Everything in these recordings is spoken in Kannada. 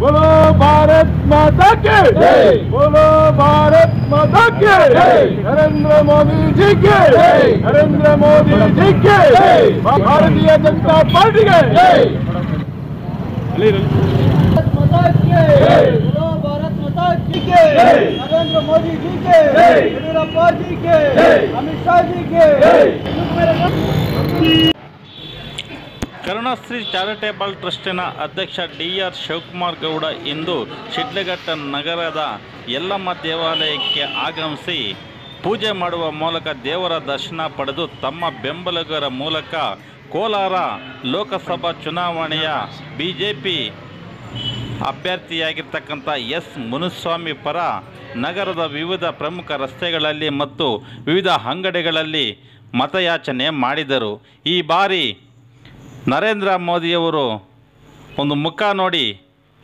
बोलो भारत माता के बोलो भारत माता के नरेंद्र मोदी जी के नरेंद्र मोदी जी के भारतीय जनता पार्टी के माता के बोलो भारत माता जी के नरेंद्र मोदी जी के येडियुरप्पा जी के अमित शाह जी के ಕರುಣಾಶ್ರೀ ಚಾರಿಟೇಬಲ್ ಟ್ರಸ್ಟಿನ ಅಧ್ಯಕ್ಷ ಡಿ ಆರ್ ಶಿವಕುಮಾರ್ ಗೌಡ ಇಂದು ಶಿಡ್ಲಘಟ್ಟ ನಗರದ ಯಲ್ಲಮ್ಮ ದೇವಾಲಯಕ್ಕೆ ಆಗಮಿಸಿ ಪೂಜೆ ಮಾಡುವ ಮೂಲಕ ದೇವರ ದರ್ಶನ ಪಡೆದು ತಮ್ಮ ಬೆಂಬಲಿಗರ ಮೂಲಕ ಕೋಲಾರ ಲೋಕಸಭಾ ಚುನಾವಣೆಯ ಬಿ ಜೆ ಪಿ ಅಭ್ಯರ್ಥಿಯಾಗಿರ್ತಕ್ಕಂಥ ಎಸ್. ಮುನುಸ್ವಾಮಿ ಪರ ನಗರದ ವಿವಿಧ ಪ್ರಮುಖ ರಸ್ತೆಗಳಲ್ಲಿ ಮತ್ತು ವಿವಿಧ ಅಂಗಡಿಗಳಲ್ಲಿ ಮತಯಾಚನೆ ಮಾಡಿದರು. ಈ ಬಾರಿ ನರೇಂದ್ರ ಮೋದಿಯವರು ಒಂದು ಮುಖ ನೋಡಿ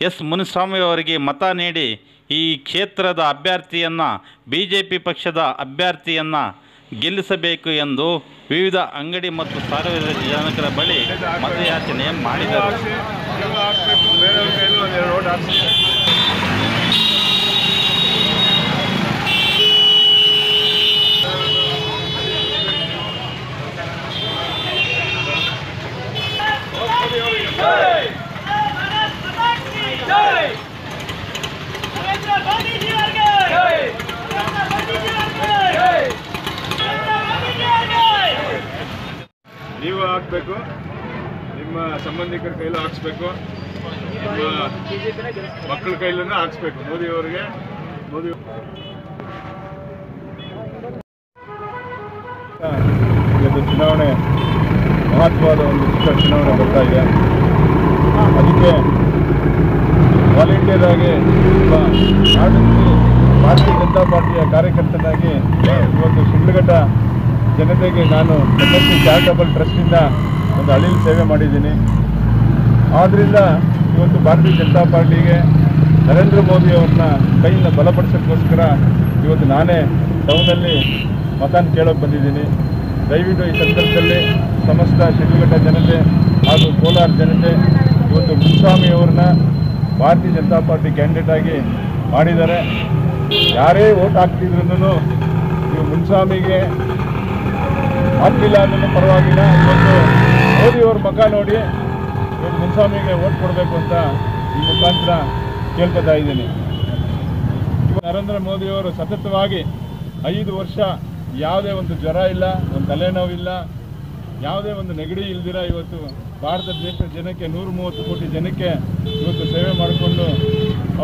ಎಸ್ ಮುನಿಸ್ವಾಮಿ ಅವರಿಗೆ ಮತ ನೀಡಿ ಈ ಕ್ಷೇತ್ರದ ಅಭ್ಯರ್ಥಿಯನ್ನು ಬಿ ಜೆ ಪಿ ಪಕ್ಷದ ಅಭ್ಯರ್ಥಿಯನ್ನು ಗೆಲ್ಲಿಸಬೇಕು ಎಂದು ವಿವಿಧ ಅಂಗಡಿ ಮತ್ತು ಸಾರ್ವಜನಿಕರ ಬಳಿ ಮತಯಾಚನೆ ಮಾಡಿದರು ಬೇರೆಯವ್ರ ಕೈಲೂ ಒಂದೆರಡು ಓಟ್ ಹಾಕ್ಸಿ ನೀವು ಹಾಕ್ಬೇಕು. ನಿಮ್ಮ ಸಂಬಂಧಿಕರ ಕೈಲೂ ಹಾಕ್ಸ್ಬೇಕು. ನಿಮ್ಮ ಮಕ್ಕಳ ಕೈಲೂ ಹಾಕ್ಸ್ಬೇಕು. ಮೋದಿ ಅವರಿಗೆ. ಮೋದಿ ಇವತ್ತು ಚುನಾವಣೆ ಮಹತ್ವದ ಒಂದು ಚಿಕ್ಕ ಚುನಾವಣೆ ಬರ್ತಾ ಇದೆ. ಅದಕ್ಕೆ ವಾಲಂಟಿಯರ್ ಆಗಿ ಭಾರತೀಯ ಜನತಾ ಪಾರ್ಟಿಯ ಕಾರ್ಯಕರ್ತನಾಗಿ ಇವತ್ತು ಶಿಡ್ಲಘಟ್ಟ ಜನತೆಗೆ ನಾನು ಎನ್ ಎಸ್ ಸಿ ಚಾರಿಟಬಲ್ ಟ್ರಸ್ಟಿಂದ ಒಂದು ಅಳಿಲು ಸೇವೆ ಮಾಡಿದ್ದೀನಿ. ಆದ್ದರಿಂದ ಇವತ್ತು ಭಾರತೀಯ ಜನತಾ ಪಾರ್ಟಿಗೆ ನರೇಂದ್ರ ಮೋದಿ ಅವ್ರನ್ನ ಕೈಯಿಂದ ಬಲಪಡಿಸೋಕ್ಕೋಸ್ಕರ ಇವತ್ತು ನಾನೇ ಟೌನಲ್ಲಿ ಮತಾನ್ ಕೇಳೋಕೆ ಬಂದಿದ್ದೀನಿ. ದಯವಿಟ್ಟು ಈ ಸಂದರ್ಭದಲ್ಲಿ ಸಮಸ್ತ ಶಿಡ್ಲಘಟ್ಟ ಜನತೆ ಹಾಗೂ ಕೋಲಾರ ಜನತೆ, ಇವತ್ತು ಮುನ್ಸ್ವಾಮಿ ಅವ್ರನ್ನ ಭಾರತೀಯ ಜನತಾ ಪಾರ್ಟಿ ಕ್ಯಾಂಡಿಡೇಟ್ ಆಗಿ ಮಾಡಿದ್ದಾರೆ. ಯಾರೇ ಓಟ್ ಹಾಕ್ತಿದ್ರು ನೀವು ಮುನ್ಸ್ವಾಮಿಗೆ ಹಾಕ್ಲಿಲ್ಲ ಅನ್ನೋ ಪರವಾಗಿಲ್ಲ. ಇವತ್ತು ಮೋದಿಯವ್ರ ಮುಖ ನೋಡಿ ಇವತ್ತು ಮುನ್ಸ್ವಾಮಿಗೆ ಓಟ್ ಕೊಡಬೇಕು ಅಂತ ಈ ಮುಖಾಂತರ ಕೇಳ್ಕೊತಾ ಇದ್ದೀನಿ. ನರೇಂದ್ರ ಮೋದಿಯವರು ಸತತವಾಗಿ ಐದು ವರ್ಷ ಯಾವುದೇ ಒಂದು ಜ್ವರ ಇಲ್ಲ, ಒಂದು ತಲೆನೋವಿಲ್ಲ ಯಾವುದೇ ಒಂದು ನೆಗಡಿ ಇಲ್ದಿರ ಇವತ್ತು ಭಾರತ ದೇಶದ ಜನಕ್ಕೆ ನೂರ ಮೂವತ್ತು ಕೋಟಿ ಜನಕ್ಕೆ ಇವತ್ತು ಸೇವೆ ಮಾಡಿಕೊಂಡು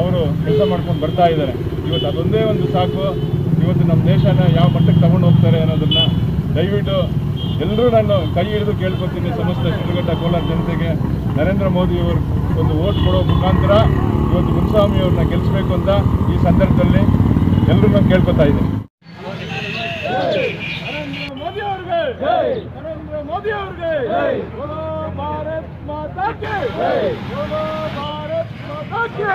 ಅವರು ಕೆಲಸ ಮಾಡ್ಕೊಂಡು ಬರ್ತಾ ಇದ್ದಾರೆ. ಇವತ್ತು ಅದೊಂದೇ ಒಂದು ಸಾಕು. ಇವತ್ತು ನಮ್ಮ ದೇಶನ ಯಾವ ಮಟ್ಟಕ್ಕೆ ತಗೊಂಡು ಹೋಗ್ತಾರೆ ಅನ್ನೋದನ್ನು ದಯವಿಟ್ಟು ಎಲ್ಲರೂ ನಾನು ಕೈ ಹಿಡಿದು ಕೇಳ್ಕೊತೀನಿ ಸಮಸ್ತ ಶಿಡ್ಲಘಟ್ಟ ಕೋಲಾರ ಜನತೆಗೆ. ನರೇಂದ್ರ ಮೋದಿಯವರು ಒಂದು ಓಟ್ ಕೊಡೋ ಮುಖಾಂತರ ಇವತ್ತು ಮುನ್ಸ್ವಾಮಿ ಅವ್ರನ್ನ ಗೆಲ್ಲಿಸ್ಬೇಕು ಅಂತ ಈ ಸಂದರ್ಭದಲ್ಲಿ ಎಲ್ಲರೂ ನಾನು ಕೇಳ್ಕೊತಾ ಇದ್ದೀನಿ. मोदी और गए बोलो भारत माता के बोलो भारत माता के